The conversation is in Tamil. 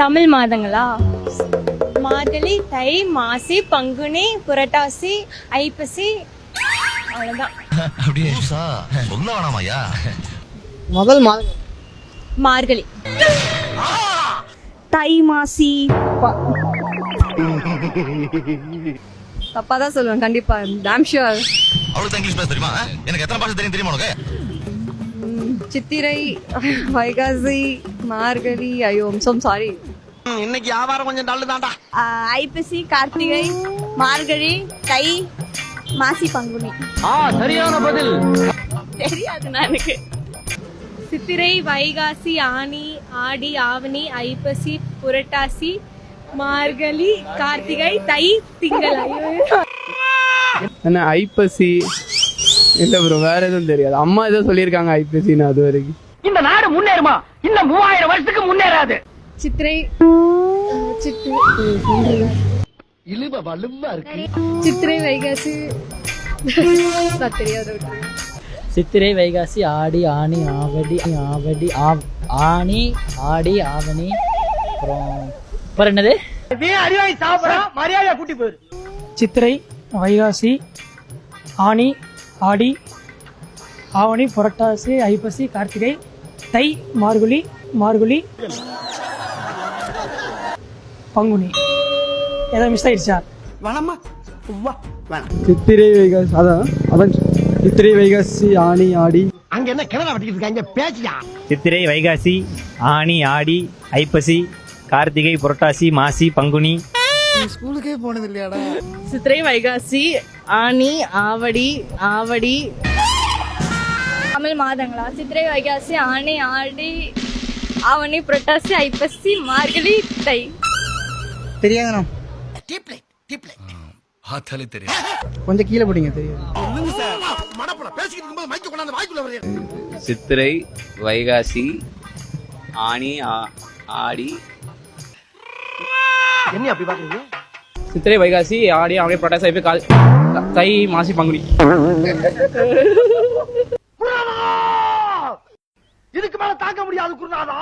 தமிழ் மாதங்களா? மார்கழி தை மாசி பங்குனி புரட்டாசி ஐப்பசி அவ்வளோதான் அப்படியே சொல்ல வேணாமாயா முதல் மாதம். மார்கழி. தை மாசி. தப்பா தான் சொல்லுவேன் கண்டிப்பா. டேம் ஷுவர் அவளுக்கு இங்கிலீஷ் பேச தெரியுமா? எனக்கு எத்தனை பாஷை தெரியும் தெரியுமா உனக்கு? சித்திரை வைகாசி மார்கழி ஐயோ சோம் சாரி இன்னைக்கு வியாபாரம் கொஞ்சம் டல்லு தான்டா ஐப்பசி கார்த்திகை மார்கழி தை மாசி பங்குனி. தெரியாதுண்ணா எனக்கு சித்திரை வைகாசி ஆனி ஆடி ஆவணி ஐப்பசி புரட்டாசி மார்கழி கார்த்திகை தை திங்கள். ஐயோ. என்ன ஐப்பசி? இல்ல ப்ரோ வேற எதுவும் தெரியாது. அம்மா ஏதோ சொல்லியிருக்காங்க ஐப்பசின்னு அது வரைக்கும். இந்த நாடு முன்னேறுமா? இன்னும் மூவாயிரம் வருஷத்துக்கு முன்னேறாது. சித்திரை. சித்திரை. இழுவ வலுவா இருக்கு. சித்திரை வைகாசி. தெரியாத. சித்திரை வைகாசி ஆடி ஆனி ஆவடி ஆவடி ஆவ்- ஆனி ஆடி ஆவணி அப்புறம் அப்புறம் என்னது? அறிவாய் சாப்பிடறோம் மரியாதையா கூட்டி போயிரு. சித்திரை வைகாசி ஆனி ஆடி ஆவணி புரட்டாசி ஐப்பசி கார்த்திகை தை மார்கழி மார்கழி பங்குனி. ஏதோ மிஸ் ஆயிடுச்சா? வேணாமா. சித்திரை வைகாசி அதான் அதான். சித்திரை வைகாசி ஆனி ஆடி. அங்க என்ன கிணறு வெட்டிக்கிட்டு இருக்காங்க? பேச்சியா சித்திரை வைகாசி ஆனி ஆடி ஐப்பசி கார்த்திகை புரட்டாசி மாசி பங்குனி ஸ்கூலுக்கே போனது இல்லையாடா சித்திரை வைகாசி ஆனி ஆவடி ஆவடி. தமிழ் மாதங்களா? சித்திரை வைகாசி ஆணி ஆடி ஆவணி புரட்டாசி ஐப்பசி மார்கழி தை. தெரியாதுண்ணா. பார்த்தாலே தெரியும். கொஞ்சம் கீழே போடுங்க வரீங்க சித்திரை வைகாசி ஆனி ஆடி என்ன அப்படி பாக்குறீங்க? சித்திரை வைகாசி ஆடி ஆவணி புரட்டாசி ஐப்பசி கால் தை மாசி பங்குனி. இதுக்கு மேல தாங்க முடியாது குருநாதா!